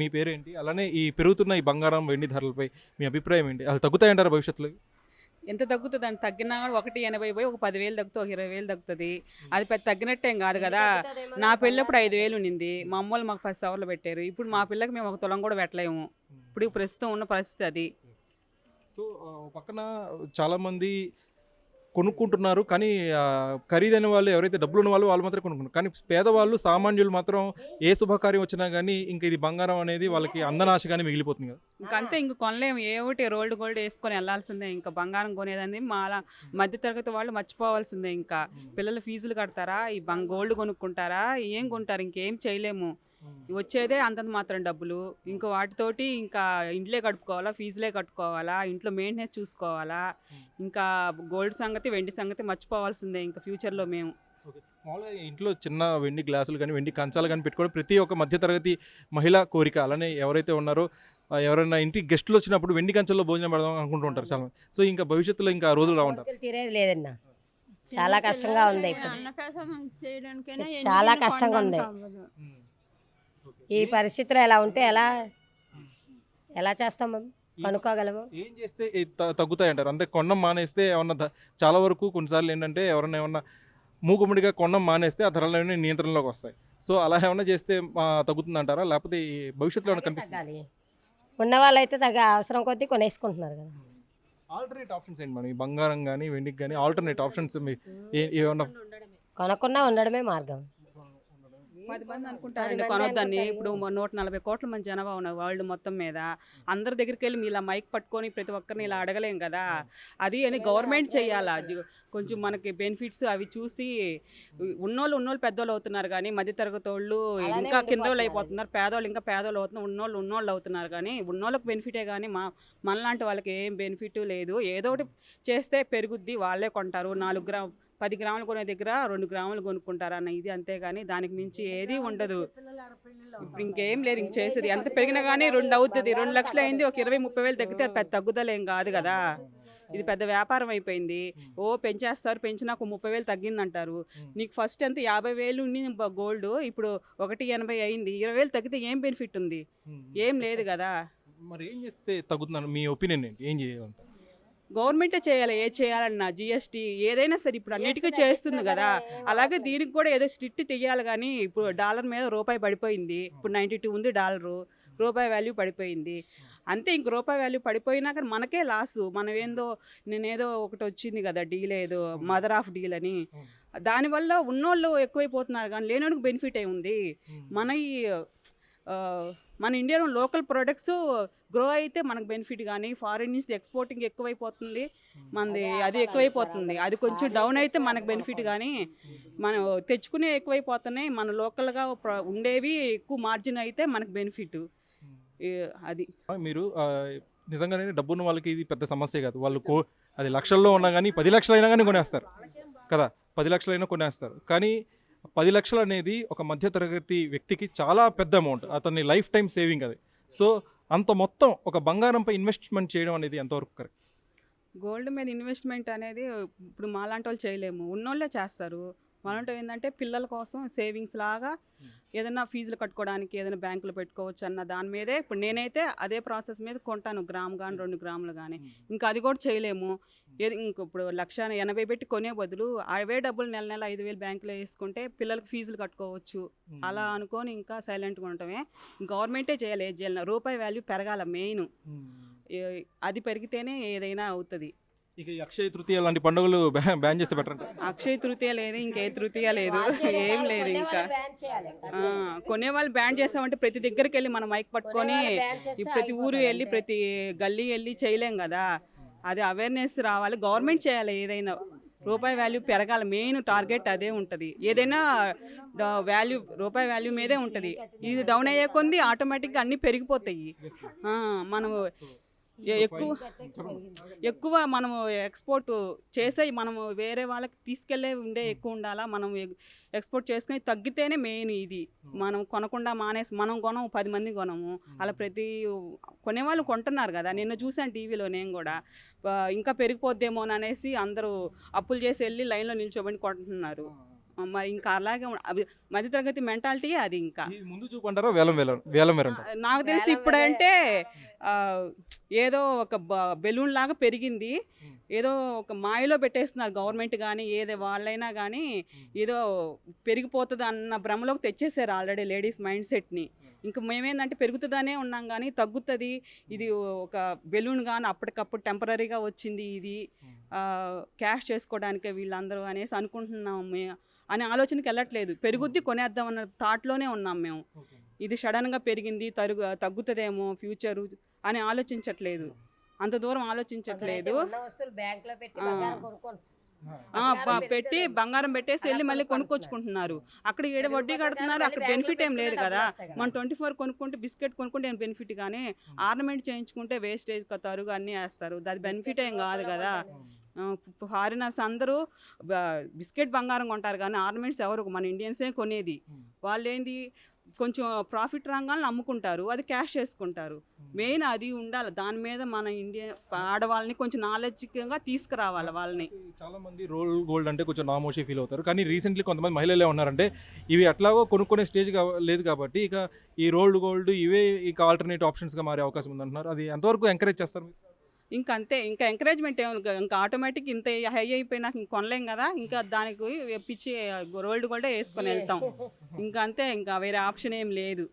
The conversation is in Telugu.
మీ పేరేంటి? అలానే ఈ పెరుగుతున్న ఈ బంగారం వెండి ధరలపై మీ అభిప్రాయం ఏంటి? అసలు తగ్గుతాయంటారా భవిష్యత్తులో? ఎంత తగ్గుతుంది అని తగ్గినా కూడా ఒకటి ఎనభై పోయి ఒక పదివేలు తగ్గుతుంది ఒక ఇరవై వేలు తగ్గుతుంది. అది పెద్ద తగ్గినట్టేం కాదు కదా. నా పెళ్ళప్పుడు ఐదు వేలు ఉండింది మా అమ్మోళ్ళు మాకు పది సవర్లు పెట్టారు. ఇప్పుడు మా పిల్లకి మేము ఒక తులం కూడా పెట్టలేము. ఇప్పుడు ప్రస్తుతం ఉన్న పరిస్థితి అది. సో పక్కన చాలా మంది కొనుక్కుంటున్నారు. కానీ ఖరీదైన వాళ్ళు ఎవరైతే డబ్బులు ఉన్న వాళ్ళు వాళ్ళు మాత్రమే కొనుక్కుంటారు కానీ పేదవాళ్ళు సామాన్యులు మాత్రం ఏ శుభకార్యం వచ్చినా కానీ ఇంకా ఇది బంగారం అనేది వాళ్ళకి అందనాశగానే మిగిలిపోతుంది కదా. ఇంకంతే ఇంక కొనలేము. ఏ ఒకటి రోల్డ్ గోల్డ్ వేసుకొని వెళ్ళాల్సిందే. ఇంకా బంగారం కొనేదని మా మధ్య తరగతి వాళ్ళు మర్చిపోవాల్సిందే. ఇంకా పిల్లలు ఫీజులు కడతారా? ఈ గోల్డ్ కొనుక్కుంటారా? ఏం కొంటారు? ఇంకేం చేయలేము. వచ్చేదే అంతంత మాత్రం డబ్బులు. ఇంకా వాటితోటి ఇంకా ఇంట్లే కట్టుకోవాలా ఫీజులే కట్టుకోవాలా ఇంట్లో మెయింటెనెన్స్ చూసుకోవాలా ఇంకా గోల్డ్ సంగతి వెండి సంగతి మర్చిపోవాల్సిందే ఇంకా ఫ్యూచర్లో మేము. ఓకే. మామూలుగా ఇంట్లో చిన్న వెండి గ్లాసులు కానీ వెండి కంచాలు కానీ పెట్టుకోవడం ప్రతి ఒక్క మధ్యతరగతి మహిళ కోరిక. అలానే ఎవరైతే ఉన్నారో ఎవరైనా ఇంటికి గెస్టులు వచ్చినప్పుడు వెండి కంచాల్లో భోజనం పెడదాం అనుకుంటూ ఉంటారు చాలా. సో ఇంకా భవిష్యత్తులో ఇంకా రోజులు రావుంటారు. కోరికలు తీరేది లేదన్న. చాలా కష్టంగా ఉంది ఇప్పుడు. చాలా కష్టంగా ఉంది. ఈ పరిస్థితిలో ఎలా ఉంటే ఎలా? ఎలా చేస్తాం మేము? కనుక్కోగలము? ఏం చేస్తే తగ్గుతాయి అంటారు అంటే కొన్నం మానేస్తే ఏమన్నా చాలా వరకు కొన్నిసార్లు ఏంటంటే ఎవరన్నా ఏమన్నా మూకుముడిగా కొన్నం మానేస్తే ఆ ధరలు నియంత్రణలోకి వస్తాయి. సో అలా ఏమన్నా చేస్తే తగ్గుతుంది అంటారా లేకపోతే ఈ భవిష్యత్తులో ఏమైనా కనిపిస్తుంది? ఉన్న వాళ్ళైతే తగ్గ అవసరం కొద్దీ కొనేసుకుంటున్నారు కదా. ఆల్టర్నేట్ ఆప్షన్స్ ఏంటి మనం ఈ బంగారం కానీ వెండికి కానీ ఆల్టర్నేట్ ఆప్షన్స్ మీ ఏ- ఏమన్నా కొనకుండా ఉండడమే మార్గం. పది మంది అనుకుంటారండి కొనొద్దని. ఇప్పుడు నూట నలభై కోట్ల మంది జనాభా ఉన్నారు వరల్డ్ మొత్తం మీద అందరి దగ్గరికి వెళ్ళి మీ ఇలా మైక్ పట్టుకొని ప్రతి ఒక్కరిని ఇలా అడగలేం కదా. అది అని గవర్నమెంట్ చేయాలా? కొంచెం మనకి బెనిఫిట్స్ అవి చూసి ఉన్నోళ్ళు ఉన్నోళ్ళు పెద్దోళ్ళు అవుతున్నారు కానీ మధ్యతరగతి వాళ్ళు అలానే ఇంకా కింద వాళ్ళు. అయిపోతున్నారు. పేదోళ్ళు ఇంకా పేదోళ్ళు అవుతున్నారు. ఉన్నోళ్ళు ఉన్నోళ్ళు అవుతున్నారు కానీ ఉన్నోళ్ళకి బెనిఫిటే కానీ మా మనలాంటి వాళ్ళకి ఏం బెనిఫిట్ లేదు. ఏదో ఒకటి చేస్తే పెరుగుద్ది. వాళ్ళే కొంటారు. నాలుగు గ్రామ్ పది గ్రాములు కొనే దగ్గర రెండు గ్రాములు కొనుక్కుంటారు అన్న ఇది అంతేగాని దానికి మించి ఏది ఉండదు. ఇప్పుడు ఇంకేం లేదు ఇంక చేసేది. ఎంత పెరిగినా కానీ రెండు అవుతుంది. రెండు లక్షలు అయింది ఒక ఇరవై ముప్పై వేలు తగ్గితే పెద్ద తగ్గుదల ఏం కాదు. కదా ఇది పెద్ద వ్యాపారం అయిపోయింది. ఓ పెంచేస్తారు పెంచినా ఒక ముప్పై వేలు తగ్గిందంటారు. నీకు ఫస్ట్ ఎంత? యాభై వేలు గోల్డ్ ఇప్పుడు ఒకటి ఎనభై అయింది. ఇరవై వేలు తగ్గితే ఏం బెనిఫిట్ ఉంది? ఏం లేదు కదా. మరి ఏం చేస్తే తగ్గుతున్నాను మీ ఒపీనియన్ ఏంటి? ఏం చేయాలంటారు గవర్నమెంటే చేయాలి ఏ చేయాలన్నా జిఎస్టీ ఏదైనా సరే ఇప్పుడు అన్నిటికీ చేస్తుంది కదా. అలాగే దీనికి కూడా ఏదో స్ట్రిక్ట్ తెయ్యాలి కానీ ఇప్పుడు డాలర్ మీద రూపాయి పడిపోయింది. ఇప్పుడు నైంటీ టూ ఉంది డాలరు రూపాయి వాల్యూ పడిపోయింది. అంతే ఇంక రూపాయి వాల్యూ పడిపోయినా కానీ మనకే లాసు. మనం ఏందో నేనేదో ఒకటి వచ్చింది కదా డీల్ ఏదో మదర్ ఆఫ్ డీల్ అని. దానివల్ల ఉన్నోళ్ళు ఎక్కువైపోతున్నారు కానీ లేనోడికి బెనిఫిట్ అయి ఉంది మన ఈ మన ఇండియాలో లోకల్ ప్రొడక్ట్స్ గ్రో అయితే మనకు బెనిఫిట్ కానీ ఫారిన్ నుంచి ఎక్స్పోర్టింగ్ ఎక్కువైపోతుంది. మనది అది ఎక్కువైపోతుంది. అది కొంచెం డౌన్ అయితే మనకు బెనిఫిట్ కానీ మనం తెచ్చుకునే ఎక్కువైపోతున్నాయి. మన లోకల్గా ఉండేవి ఎక్కువ మార్జిన్ అయితే మనకు బెనిఫిట్. అది. మీరు నిజంగానే డబ్బు ఉన్న వాళ్ళకి ఇది పెద్ద సమస్య కాదు. వాళ్ళు కో అది లక్షల్లో ఉన్నా కానీ పది లక్షలైనా కానీ కొనేస్తారు. కదా? పది లక్షలైనా కొనేస్తారు. కానీ పది లక్షలు అనేది ఒక మధ్యతరగతి వ్యక్తికి చాలా పెద్ద అమౌంట్ అతని లైఫ్ టైం సేవింగ్ అది. సో అంత మొత్తం ఒక బంగారంపై ఇన్వెస్ట్మెంట్ చేయడం అనేది ఎంతవరకు కరెక్ట్ గోల్డ్ మీద ఇన్వెస్ట్మెంట్ అనేది ఇప్పుడు మాలాంటి వాళ్ళు చేయలేము. ఉన్నోళ్ళే చేస్తారు. మాలాంటి ఏంటంటే పిల్లల కోసం సేవింగ్స్ లాగా ఏదైనా ఫీజులు కట్టుకోవడానికి ఏదైనా బ్యాంకులో పెట్టుకోవచ్చు అన్న దాని మీదే ఇప్పుడు నేనైతే అదే ప్రాసెస్ మీద కొంటాను గ్రామ్ కానీ రెండు గ్రాములు కానీ ఇంకా అది కూడా చేయలేము. ఏది ఇంక ఇప్పుడు లక్ష ఎనభై పెట్టి కొనే బదులు అవే డబ్బులు నెల నెల ఐదు వేలు బ్యాంకులో వేసుకుంటే పిల్లలకి ఫీజులు కట్టుకోవచ్చు. అలా అనుకొని ఇంకా సైలెంట్గా ఉండటమే. గవర్నమెంటే చేయాలి ఏది చేయాలి రూపాయి వాల్యూ పెరగాల మెయిన్. అది పెరిగితేనే ఏదైనా అవుతుంది. ఇక అక్షయ తృతీయ లాంటి పండుగలు బ్యా- బ్యాన్ చేస్తే బెటర్ అంట. అక్షయ తృతీయ లేదు ఇంకే తృతీయ లేదు. ఏం లేదు ఇంకా. ఆ, కొనేవాళ్ళు బ్యాన్ చేస్తామంటే ప్రతి దగ్గరికి వెళ్ళి మనం మైక్ పట్టుకొని ప్రతి ఊరు వెళ్ళి ప్రతి గల్లీ వెళ్ళి చేయలేం కదా. అది అవేర్నెస్ రావాలి. గవర్నమెంట్ చేయాలి ఏదైనా. రూపాయి వాల్యూ పెరగాలి. మెయిన్ టార్గెట్ అదే ఉంటుంది. ఏదైనా వాల్యూ రూపాయి వాల్యూ మీదే ఉంటుంది. ఇది డౌన్ అయ్యే కొంది ఆటోమేటిక్గా అన్నీ పెరిగిపోతాయి. ఆ, మనము ఎక్కువ ఎక్కువ మనము ఎక్స్పోర్ట్ చేసే మనము వేరే వాళ్ళకి తీసుకెళ్ళే ఉండే ఎక్కువ ఉండాలా? మనం ఎక్స్పోర్ట్ చేసుకుని తగ్గితేనే మెయిన్ ఇది. మనం కొనకుండా మానేసి మనం కొనము పది మంది కొనము. అలా ప్రతి కొనేవాళ్ళు కొంటున్నారు కదా. నిన్న చూసాను టీవీలో నేను కూడా. ఇంకా పెరిగిపోద్దేమో అనేసి అందరూ అప్పులు చేసి వెళ్ళి లైన్లో నిల్చోబడి కొంటున్నారు. మరి ఇంకా అలాగే మధ్యతరగతి మెంటాలిటీ అది ఇంకా. ముందు చూపు అంటారా? వేలం వేలం వేలం వేరం అంటారా? నాకు తెలిసి ఇప్పుడంటే ఏదో ఒక బ- బెలూన్ లాగా పెరిగింది. ఏదో ఒక మాయలో పెట్టేస్తున్నారు గవర్నమెంట్ కానీ ఏదో వాళ్ళైనా కానీ ఏదో పెరిగిపోతుంది అన్న భ్రమలోకి తెచ్చేసారు ఆల్రెడీ లేడీస్ మైండ్ సెట్ని. ఇంకా మేమేందంటే పెరుగుతుందనే ఉన్నాం కానీ తగ్గుతుంది. ఇది ఒక బెలూన్ కానీ అప్పటికప్పుడు టెంపరీగా వచ్చింది ఇది. క్యాష్ చేసుకోవడానికే వీళ్ళందరూ అనేసి అనుకుంటున్నాం అనే ఆలోచనకి వెళ్ళట్లేదు. పెరుగుద్ది కొనేద్దాం అన్న థాట్లోనే ఉన్నాం మేము. ఇది సడన్గా పెరిగింది తరుగు తగ్గుతుందేమో ఫ్యూచరు అని ఆలోచించట్లేదు. అంత దూరం ఆలోచించట్లేదు. పెట్టి. బంగారం పెట్టేసి వెళ్ళి మళ్ళీ కొనుక్కొచ్చుకుంటున్నారు. అక్కడ ఏడ వడ్డీ కడుతున్నారు అక్కడ బెనిఫిట్ ఏం లేదు కదా. మన ట్వంటీ ఫోర్ కొనుక్కుంటే బిస్కెట్ కొనుక్కుంటే ఏం బెనిఫిట్ కానీ ఆర్నమెంట్ చేయించుకుంటే వేస్టేజ్ తరుగు అన్నీ వేస్తారు. అది బెనిఫిట్ ఏం కాదు కదా. ఫారినర్స్ అందరూ బిస్కెట్ బంగారం కొంటారు కానీ ఆర్నమెంట్స్ ఎవరు? మన ఇండియన్సే కొనేది. వాళ్ళు ఏంది కొంచెం ప్రాఫిట్ రంగాలను అమ్ముకుంటారు అది క్యాష్ చేసుకుంటారు. మెయిన్ అది ఉండాలి. దాని మీద మన ఇండియా ఆడవాళ్ళని కొంచెం నాలెడ్జ్గా తీసుకురావాలి వాళ్ళని. చాలా మంది రోల్ గోల్డ్ అంటే కొంచెం నామోషి ఫీల్ అవుతారు. కానీ రీసెంట్లీ కొంతమంది మహిళలే ఉన్నారంటే ఇవి ఎట్లాగో కొనుక్కునే స్టేజ్ లేదు కాబట్టి ఇక ఈ రోల్డ్ గోల్డ్ ఇవే ఇక ఆల్టర్నేట్ ఆప్షన్స్గా మారే అవకాశం ఉందంటున్నారు. అది ఎంతవరకు ఎంకరేజ్ చేస్తారు? ఇంకా అంతే ఇంకా ఎంకరేజ్మెంట్ ఏమి ఇంకా- ఆటోమేటిక్ ఇంత హై అయిపోయినాక ఇంక కొనలేం కదా ఇంకా దానికి పిచ్చి రోల్డ్ గోల్డే వేసుకొని వెళ్తాం. ఇంకా అంతే ఇంకా వేరే ఆప్షన్ ఏం లేదు.